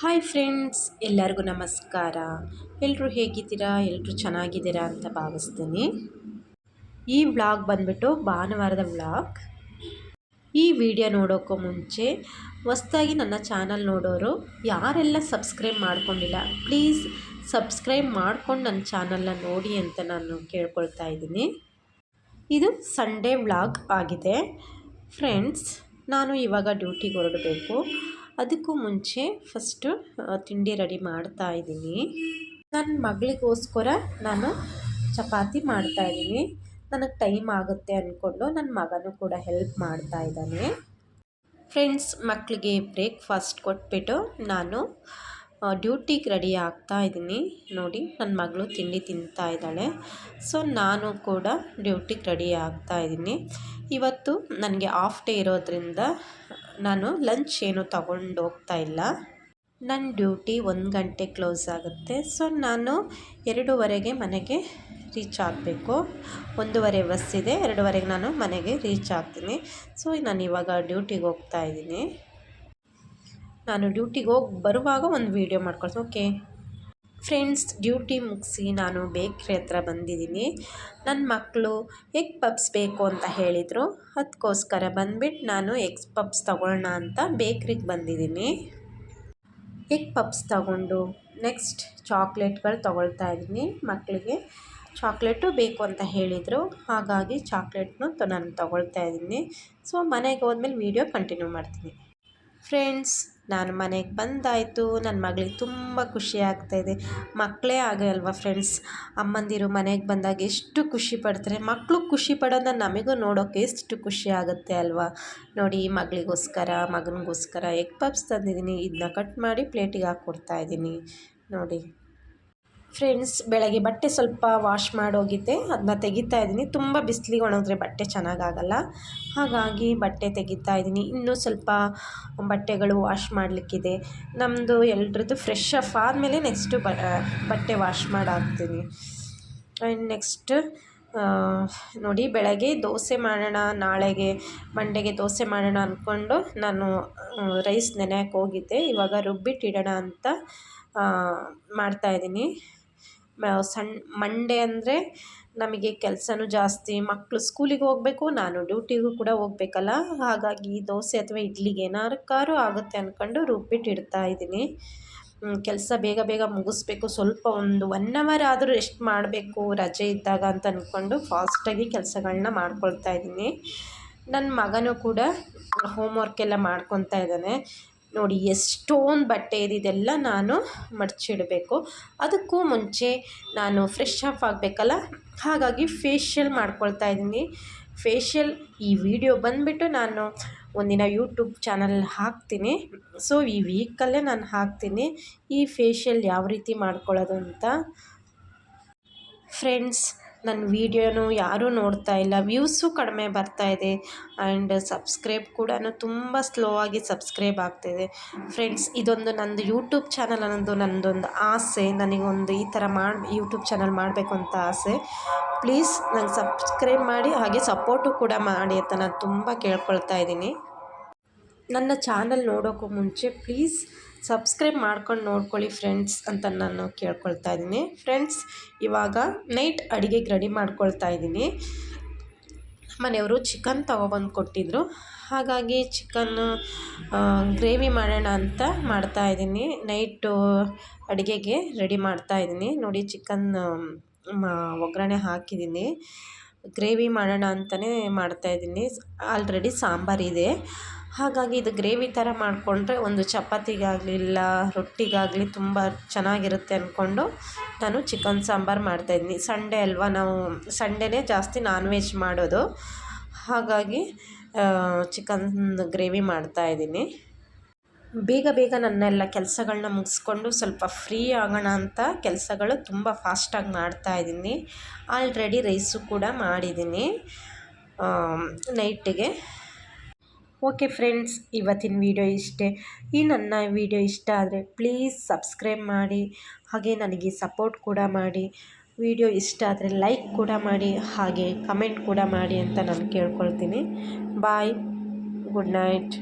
Hi friends ಎಲ್ಲರಿಗೂ ನಮಸ್ಕಾರ. ಎಲ್ಲರೂ ಹೇಗಿದ್ದೀರಾ? ಎಲ್ಲರೂ ಚೆನ್ನಾಗಿದ್ದೀರಾ ಅಂತ ಭಾವಿಸ್ತೀನಿ. ಈ ವ್ಲಾಗ್ ಬಂದ್ಬಿಟ್ಟು ಭಾನುವಾರದ ವ್ಲಾಗ್. ಈ ವಿಡಿಯೋ ನೋಡೋಕ್ಕೂ ಮುಂಚೆ ಹೊಸ್ದಾಗಿ ನನ್ನ ಚಾನಲ್ ನೋಡೋರು ಯಾರೆಲ್ಲ ಸಬ್ಸ್ಕ್ರೈಬ್ ಮಾಡ್ಕೊಂಡಿಲ್ಲ, ಪ್ಲೀಸ್ ಸಬ್ಸ್ಕ್ರೈಬ್ ಮಾಡ್ಕೊಂಡು ನನ್ನ ಚಾನಲ್ನ ನೋಡಿ ಅಂತ ನಾನು ಕೇಳ್ಕೊಳ್ತಾ ಇದ್ದೀನಿ. ಇದು ಸಂಡೇ ವ್ಲಾಗ್ ಆಗಿದೆ. ಫ್ರೆಂಡ್ಸ್ ನಾನು ಇವಾಗ ಡ್ಯೂಟಿಗೆ ಹೊರಡಬೇಕು. ಅದಕ್ಕೂ ಮುಂಚೆ ಫಸ್ಟು ತಿಂಡಿ ರೆಡಿ ಮಾಡ್ತಾ ಇದ್ದೀನಿ. ನನ್ನ ಮಗಳಿಗೋಸ್ಕರ ನಾನು ಚಪಾತಿ ಮಾಡ್ತಾ ಇದ್ದೀನಿ. ನನಗೆ ಟೈಮ್ ಆಗುತ್ತೆ ಅಂದ್ಕೊಂಡು ನನ್ನ ಮಗನೂ ಕೂಡ ಹೆಲ್ಪ್ ಮಾಡ್ತಾ ಇದ್ದಾನೆ. ಫ್ರೆಂಡ್ಸ್ ಮಕ್ಕಳಿಗೆ ಬ್ರೇಕ್ಫಾಸ್ಟ್ ಕೊಟ್ಬಿಟ್ಟು ನಾನು ಡ್ಯೂಟಿಗೆ ರೆಡಿ ಆಗ್ತಾ ಇದ್ದೀನಿ. ನೋಡಿ ನನ್ನ ಮಗಳು ತಿಂಡಿ ತಿಂತಾ ಇದ್ದಾಳೆ. ಸೊ, ನಾನು ಕೂಡ ಡ್ಯೂಟಿಗೆ ರೆಡಿ ಆಗ್ತಾ ಇದ್ದೀನಿ. ಇವತ್ತು ನನಗೆ ಆಫ್ ಡೇ ಇರೋದ್ರಿಂದ ನಾನು ಲಂಚ್ ಏನು ತಗೊಂಡು ಹೋಗ್ತಾ ಇಲ್ಲ. ನನ್ನ ಡ್ಯೂಟಿ ಒಂದು ಗಂಟೆ ಕ್ಲೋಸ್ ಆಗುತ್ತೆ. ಸೊ, ನಾನು ಎರಡೂವರೆಗೆ ಮನೆಗೆ ರೀಚ್ ಆಗಬೇಕು. ಒಂದೂವರೆ ಬಸ್ ಇದೆ. ಎರಡೂವರೆಗೆ ನಾನು ಮನೆಗೆ ರೀಚ್ ಆಗ್ತೀನಿ. ಸೊ, ನಾನು ಇವಾಗ ಡ್ಯೂಟಿಗೆ ಹೋಗ್ತಾ ಇದ್ದೀನಿ. ನಾನು ಡ್ಯೂಟಿಗೆ ಹೋಗಿ, ಬರುವಾಗ ಒಂದು ವೀಡಿಯೋ ಮಾಡ್ಕೊಳ್ತೀನಿ ಓಕೆ ಫ್ರೆಂಡ್ಸ್ ಡ್ಯೂಟಿ ಮುಗಿಸಿ ನಾನು ಬೇಕ್ರಿ ಹತ್ರ ಬಂದಿದ್ದೀನಿ. ನನ್ನ ಮಕ್ಕಳು ಎಗ್ ಪಪ್ಸ್ ಬೇಕು ಅಂತ ಹೇಳಿದರು. ಅದಕ್ಕೋಸ್ಕರ ಬಂದ್ಬಿಟ್ಟು ನಾನು ಎಗ್ ಪಪ್ಸ್ ತೊಗೊಳ್ಳೋಣ ಅಂತ ಬೇಕ್ರಿಗೆ ಬಂದಿದ್ದೀನಿ. ಎಗ್ ಪಪ್ಸ್ ತಗೊಂಡು ನೆಕ್ಸ್ಟ್ ಚಾಕ್ಲೇಟ್ಗಳು ತೊಗೊಳ್ತಾ ಇದ್ದೀನಿ ಮಕ್ಕಳಿಗೆ ಚಾಕ್ಲೇಟು ಬೇಕು ಅಂತ ಹೇಳಿದರು. ಹಾಗಾಗಿ ಚಾಕ್ಲೇಟ್ನು ನಾನು ತೊಗೊಳ್ತಾ ಇದ್ದೀನಿ. ಸೊ ಮನೆಗೆ ಹೋದ್ಮೇಲೆ ವೀಡಿಯೋ ಕಂಟಿನ್ಯೂ ಮಾಡ್ತೀನಿ. ಫ್ರೆಂಡ್ಸ್ ನಾನು ಮನೆಗೆ ಬಂದಾಯಿತು. ನನ್ನ ಮಗಳಿಗೆ ತುಂಬ ಖುಷಿ ಆಗ್ತಾಯಿದೆ ಮಕ್ಕಳೇ ಹಾಗೆ ಅಲ್ವಾ ಫ್ರೆಂಡ್ಸ್ ಅಮ್ಮಂದಿರು ಮನೆಗೆ ಬಂದಾಗ ಎಷ್ಟು ಖುಷಿ ಪಡ್ತಾರೆ. ಮಕ್ಕಳು ಖುಷಿ ಪಡೋದನ್ನ ನಮಗೂ ನೋಡೋಕ್ಕೆ ಎಷ್ಟು ಖುಷಿ ಆಗುತ್ತೆ ಅಲ್ವಾ? ನೋಡಿ, ಮಗಳಿಗೋಸ್ಕರ, ಮಗನಿಗೋಸ್ಕರ ಎಗ್ ಪಪ್ಸ್ ತಂದಿದ್ದೀನಿ. ಇದನ್ನ ಕಟ್ ಮಾಡಿ ಪ್ಲೇಟಿಗೆ ಹಾಕ್ಕೊಡ್ತಾ ಇದ್ದೀನಿ. ನೋಡಿ. ಫ್ರೆಂಡ್ಸ್, ಬೆಳಗ್ಗೆ ಬಟ್ಟೆ ಸ್ವಲ್ಪ ವಾಶ್ ಮಾಡೋಗಿದ್ದೆ ಅದನ್ನ ತೆಗಿತಾ ಇದ್ದೀನಿ. ತುಂಬ ಬಿಸಿಲಿಗೆ ಒಣಗಿದ್ರೆ ಬಟ್ಟೆ ಚೆನ್ನಾಗಾಗಲ್ಲ. ಹಾಗಾಗಿ ಬಟ್ಟೆ ತೆಗಿತಾ ಇದ್ದೀನಿ. ಇನ್ನೂ ಸ್ವಲ್ಪ ಬಟ್ಟೆಗಳು ವಾಶ್ ಮಾಡಲಿಕ್ಕಿದೆ. ನಮ್ಮದು ಎಲ್ರದ್ದು ಫ್ರೆಶ್ ಅಫ್ ಆದಮೇಲೆ ನೆಕ್ಸ್ಟು ಬಟ್ಟೆ ವಾಶ್ ಮಾಡಾಕ್ತೀನಿ. ಆ್ಯಂಡ್ ನೆಕ್ಸ್ಟ್ ನೋಡಿ, ಬೆಳಗ್ಗೆ ದೋಸೆ ಮಾಡೋಣ, ನಾಳೆಗೆ ಮಂಡೆಗೆ ದೋಸೆ ಮಾಡೋಣ ಅಂದ್ಕೊಂಡು ನಾನು ರೈಸ್ ನೆನೆಯಕ್ಕೆ ಹೋಗಿದ್ದೆ. ಇವಾಗ ರುಬ್ಬಿಟ್ಟಿಡೋಣ ಅಂತ ಮಾಡ್ತಾಯಿದ್ದೀನಿ ಸಣ್ಣ ಮಂಡೇ ಅಂದರೆ ನಮಗೆ ಕೆಲಸನೂ ಜಾಸ್ತಿ ಮಕ್ಕಳು ಸ್ಕೂಲಿಗೆ ಹೋಗಬೇಕು, ನಾನು ಡ್ಯೂಟಿಗೂ ಕೂಡ ಹೋಗ್ಬೇಕಲ್ಲ? ಹಾಗಾಗಿ ದೋಸೆ ಅಥವಾ ಇಡ್ಲಿಗೆ ಏನಾರಕ್ಕಾರು ಆಗುತ್ತೆ ಅಂದ್ಕೊಂಡು ರುಬ್ಬಿಟ್ಟು ಇಡ್ತಾ ಇದ್ದೀನಿ. ಕೆಲಸ ಬೇಗ ಬೇಗ ಮುಗಿಸ್ಬೇಕು, ಸ್ವಲ್ಪ ಒಂದು ಒನ್ ಅವರ್ ಆದರೂ ರೆಸ್ಟ್ ಮಾಡಬೇಕು, ರಜೆ ಇದ್ದಾಗ ಅಂತ ಅಂದ್ಕೊಂಡು ಫಾಸ್ಟಾಗಿ ಕೆಲಸಗಳನ್ನ ಮಾಡ್ಕೊಳ್ತಾ ಇದ್ದೀನಿ. ನನ್ನ ಮಗನೂ ಕೂಡ ಹೋಮ್ವರ್ಕೆಲ್ಲ ಮಾಡ್ಕೊತಾ ಇದ್ದಾನೆ. ನೋಡಿ ಎಷ್ಟೊಂದು ಬಟ್ಟೆ ಇದೆ, ಇದೆಲ್ಲ ನಾನು ಮಡಚಿಡಬೇಕು. ಅದಕ್ಕೂ ಮುಂಚೆ ನಾನು ಫ್ರೆಶ್ ಅಪ್ ಆಗಬೇಕಲ್ಲ? ಹಾಗಾಗಿ ಫೇಶಿಯಲ್ ಮಾಡ್ಕೊಳ್ತಾ ಇದ್ದೀನಿ. ಫೇಶಿಯಲ್ ಈ ವಿಡಿಯೋ ಬಂದುಬಿಟ್ಟು ನಾನು ಒಂದಿನ ಯೂಟ್ಯೂಬ್ ಚಾನಲ್ ಹಾಕ್ತೀನಿ. ಸೊ ಈ ವೀಕಲ್ಲೇ ನಾನು ಹಾಕ್ತೀನಿ ಈ ಫೇಶಿಯಲ್ ಯಾವ ರೀತಿ ಮಾಡ್ಕೊಳ್ಳೋದು ಅಂತ. ಫ್ರೆಂಡ್ಸ್ ನನ್ನ ವೀಡಿಯೋನು ಯಾರೂ ನೋಡ್ತಾ ಇಲ್ಲ. ವ್ಯೂಸು ಕಡಿಮೆ ಬರ್ತಾ ಇದೆ. ಆ್ಯಂಡ್ ಸಬ್ಸ್ಕ್ರೈಬ್ ಕೂಡ ತುಂಬ ಸ್ಲೋ ಆಗಿ ಸಬ್ಸ್ಕ್ರೈಬ್ ಆಗ್ತಾಯಿದೆ ಫ್ರೆಂಡ್ಸ್, ಇದೊಂದು ನಂದು ಯೂಟ್ಯೂಬ್ ಚಾನಲ್ ಅನ್ನೋದು ನನ್ನದೊಂದು ಆಸೆ. ನನಗೊಂದು ಈ ಥರ ಮಾಡಿ, ಯೂಟ್ಯೂಬ್ ಚಾನಲ್ ಮಾಡಬೇಕು ಅಂತ ಆಸೆ. ಪ್ಲೀಸ್ ನಂಗೆ ಸಬ್ಸ್ಕ್ರೈಬ್ ಮಾಡಿ ಹಾಗೆ ಸಪೋರ್ಟು ಕೂಡ ಮಾಡಿ ಅಂತ ನಾನು ತುಂಬ ಕೇಳ್ಕೊಳ್ತಾ ಇದ್ದೀನಿ. ನನ್ನ ಚಾನಲ್ ನೋಡೋಕ್ಕೂ ಮುಂಚೆ ಪ್ಲೀಸ್ ಸಬ್ಸ್ಕ್ರೈಬ್ ಮಾಡ್ಕೊಂಡು ನೋಡ್ಕೊಳ್ಳಿ ಫ್ರೆಂಡ್ಸ್ ಅಂತ ನಾನು ಕೇಳ್ಕೊಳ್ತಾ ಇದ್ದೀನಿ. ಫ್ರೆಂಡ್ಸ್, ಇವಾಗ ನೈಟ್ ಅಡುಗೆಗೆ ರೆಡಿ ಮಾಡ್ಕೊಳ್ತಾ ಇದ್ದೀನಿ. ಮನೆಯವರು ಚಿಕನ್ ತೊಗೊಬಂದು ಕೊಟ್ಟಿದ್ದರು ಹಾಗಾಗಿ ಚಿಕನ್ ಗ್ರೇವಿ ಮಾಡೋಣ ಅಂತ ಮಾಡ್ತಾ ಇದ್ದೀನಿ. ನೈಟು ಅಡುಗೆಗೆ ರೆಡಿ ಮಾಡ್ತಾ ಇದ್ದೀನಿ. ನೋಡಿ ಚಿಕನ್ ಒಗ್ಗರಣೆ ಹಾಕಿದ್ದೀನಿ. ಗ್ರೇವಿ ಮಾಡೋಣ ಅಂತಲೇ ಮಾಡ್ತಾಯಿದ್ದೀನಿ ಆಲ್ರೆಡಿ ಸಾಂಬಾರಿದೆ ಹಾಗಾಗಿ ಇದು ಗ್ರೇವಿ ಥರ ಮಾಡಿಕೊಂಡ್ರೆ ಒಂದು ಚಪಾತಿಗಾಗಲಿ ಇಲ್ಲ ರೊಟ್ಟಿಗಾಗಲಿ ತುಂಬ ಚೆನ್ನಾಗಿರುತ್ತೆ ಅಂದ್ಕೊಂಡು ನಾನು ಚಿಕನ್ ಸಾಂಬಾರು ಮಾಡ್ತಾಯಿದ್ದೀನಿ ಸಂಡೇ ಅಲ್ವಾ, ನಾವು ಸಂಡೇನೇ ಜಾಸ್ತಿ ನಾನ್ ವೆಜ್ ಮಾಡೋದು. ಹಾಗಾಗಿ ಚಿಕನ್ ಗ್ರೇವಿ ಮಾಡ್ತಾಯಿದ್ದೀನಿ ಬೇಗ ಬೇಗ ನನ್ನೆಲ್ಲ ಕೆಲಸಗಳನ್ನ ಮುಗಿಸ್ಕೊಂಡು ಸ್ವಲ್ಪ ಫ್ರೀ ಆಗೋಣ ಅಂತ ಕೆಲಸಗಳು ತುಂಬ ಫಾಸ್ಟಾಗಿ ಮಾಡ್ತಾಯಿದ್ದೀನಿ ಆಲ್ರೆಡಿ ರೈಸು ಕೂಡ ಮಾಡಿದ್ದೀನಿ ನೈಟಿಗೆ. ಓಕೆ ಫ್ರೆಂಡ್ಸ್ ಇವತ್ತಿನ ವಿಡಿಯೋ ಇಷ್ಟೇ. ಈ ನನ್ನ ವಿಡಿಯೋ ಇಷ್ಟ ಆದರೆ ಪ್ಲೀಸ್ ಸಬ್ಸ್ಕ್ರೈಬ್ ಮಾಡಿ, ಹಾಗೆ ನನಗೆ ಸಪೋರ್ಟ್ ಕೂಡ ಮಾಡಿ. ವಿಡಿಯೋ ಇಷ್ಟ ಆದರೆ ಲೈಕ್ ಕೂಡ ಮಾಡಿ, ಹಾಗೆ ಕಮೆಂಟ್ ಕೂಡ ಮಾಡಿ ಅಂತ ನಾನು ಕೇಳ್ಕೊಳ್ತೀನಿ. Bye good night